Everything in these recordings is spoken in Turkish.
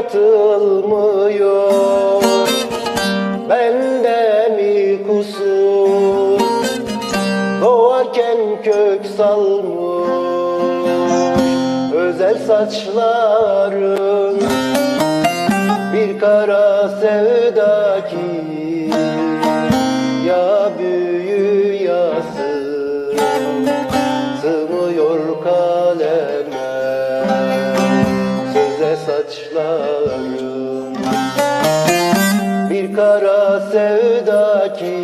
yaratılmıyor Bende mi kusur? Doğarken kök salmış Özel saçların. Bir kara sevda kara sevda ki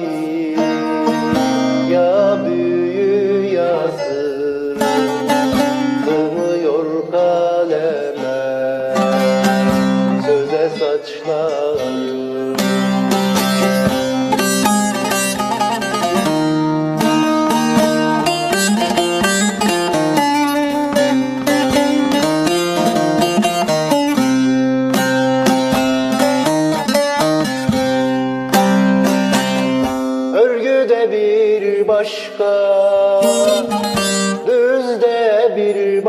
Ya büyü ya sır kaleme. Söze saçlarım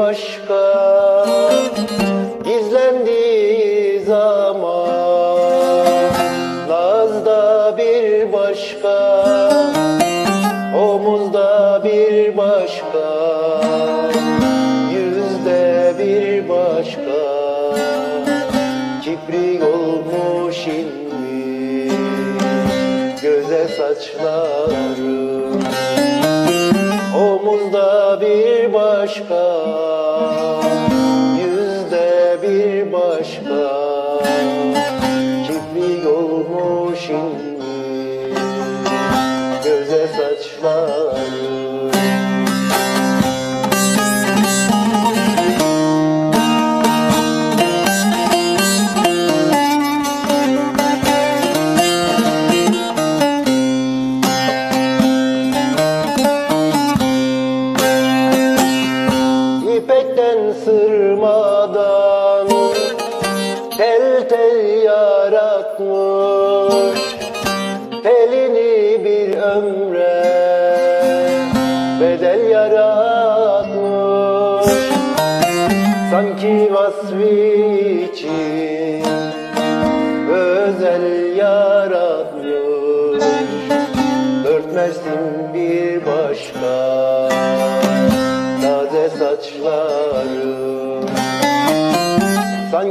başka Gizlendiği zaman. Nazda bir başka Omuzda bir başka Yüzde bir başka. Kibri olmuş inmiş Göze saçlarım Omuzda bir başka bir başka Kibri olmuş inmiş Göze saçlarım yaratmış Telini bir ömre bedel yaratmış Sanki vasfı için özel yaratmış. Dört mevsim bir başka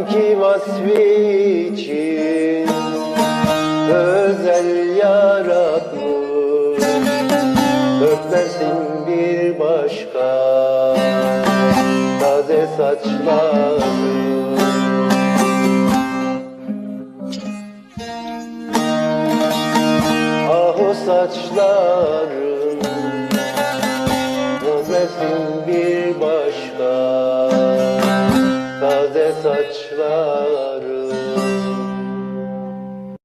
Sanki vasfı için Özel yaratmış. Dört mevsim bir başka Taze saçlarım Ah o saçların Nefesin bir saçlar